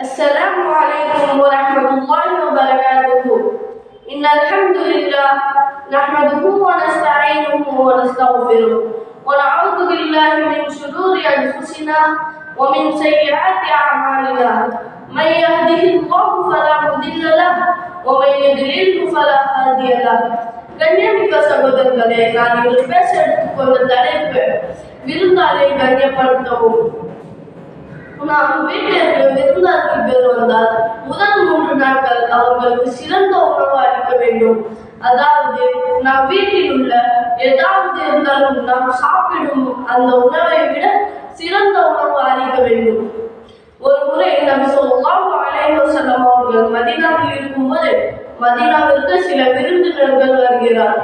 السلام عليكم ورحمة الله وبركاته إن الحمد لله نحمده ونستعينه ونستغفره ونعوذ بالله من شرور أنفسنا ومن سيئات أعمالنا من يهده الله فلا مضل له ومن يضلله فلا هادي له கண்ணியமிக்க சகோதரர்களே நான் இன்று பேச எடுத்துக்கொண்ட தலைப்பு விருந்தாளை கண்ணியப்படுத்தவும் நாம் வீட்டிற்கு அவர்களுக்கு சிறந்த உணவு அளிக்க வேண்டும். அதாவது நம் வீட்டில் உள்ள ஏதாவது இருந்தாலும் நாம் சாப்பிடும் அந்த உணவை விட சிறந்த உணவு அளிக்க வேண்டும். ஒரு முறை நம் சொல்லாம் அலைஹி வஸல்லம் அவர்கள் மதீனாவில் இருக்கும்போது மதீனாவிற்கு சில விருந்தினர்கள் வருகிறார்.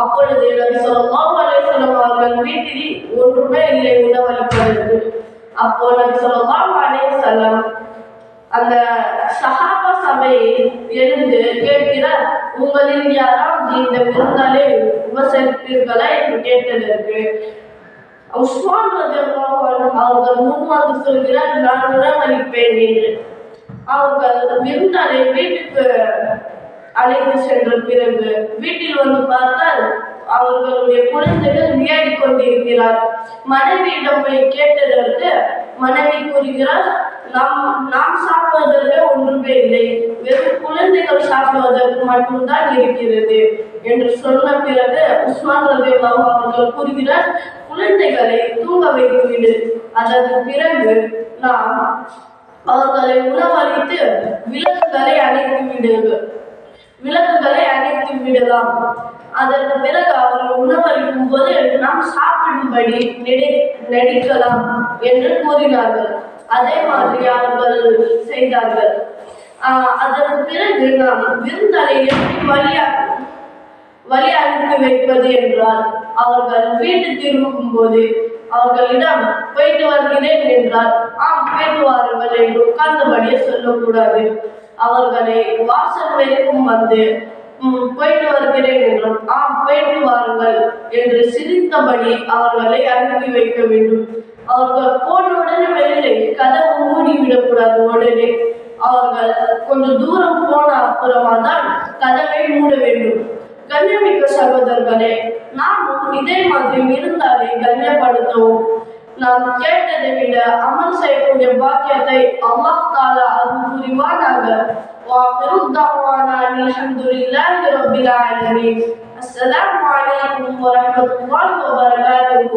அப்பொழுது நபி சொல்லாம் அலைஹி அவர்கள் வீட்டில் ஒன்றுமே இல்லை உணவளிப்பதற்கு. அப்போ நபி சொல்லாம் அலைஹி அந்த சஹாபா சபையை எழுந்து கேட்கிறார் உங்களில் யாராவது இந்த விருந்தாளை உபசரிப்பீர்களா? என்று கேட்டதற்கு உஸ்மான் ரலியல்லாஹு அன்ஹு அவர்கள் முன் சொல்கிறார் நான் உணவளிப்பேன் என்று. அவர்கள் விருந்தாளை வீட்டுக்கு அழைத்து சென்ற பிறகு வீட்டில் வந்து பார்த்தால் அவர்களுடைய குழந்தைகள் விளையாடி கொண்டிருக்கிறார். மனைவியிடம் போய் கேட்டதற்கு மனைவி கூறுகிறார் நாம் நாம் சாப்பிடுவதற்கு ஒன்றுமே இல்லை. வெறும் குழந்தைகள் சாப்பிடுவதற்கு மட்டும்தான் இருக்கிறது என்று சொன்ன பிறகு உஸ்மான் ரலியல்லாஹு அவர்கள் கூறுகிறார் குழந்தைகளை தூங்க வைத்துவிடு அதற்கு பிறகு நாம் அவர்களை உணவளித்து விலங்குகளை அணைத்து விடுங்கள் விலங்குகளை அணைத்து விடலாம். அதற்கு பிறகு அவர்கள் உணவளிக்கும் போது நாம் சாப்பிடும்படி நடி நடிக்கலாம் என்று கூறினார்கள். அதே மாதிரி அவர்கள் செய்தார்கள். ஆஹ் அதற்கு பிறகு நாம் விருந்தலை எப்படி வழியா வழி அனுப்பி வைப்பது என்றால் அவர்கள் வீட்டு திரும்பும் போது அவர்களிடம் போயிட்டு வருகிறேன் என்றால் ஆம் போயிட்டு வாருங்கள் என்று உட்கார்ந்தபடியே சொல்லக்கூடாது. அவர்களை வாசல் வரைக்கும் வந்து போயிட்டு வருகிறேன் என்றும் ஆம் போயிட்டு வாருங்கள் என்று சிரித்தபடி அவர்களை அனுப்பி வைக்க வேண்டும். அவர்கள் போன உடனே வெளியிலே கதவு மூடிவிடக்கூடாது உடனே. அவர்கள் கொஞ்சம் தூரம் போன அப்புறமா தான் கதவை மூட வேண்டும். கண்ணியமிக்க சகோதரர்களே நாமும் இதே மாதிரி இருந்தாலே கண்ணியப்படுத்தவும். நாம் கேட்டதை விட அமல் செய்யக்கூடிய பாக்கியத்தை அல்லாஹ் தாலா அருள் புரிவானாக وآخر الدعوانا أن الحمد لله رب العالمين السلام عليكم ورحمة الله وبركاته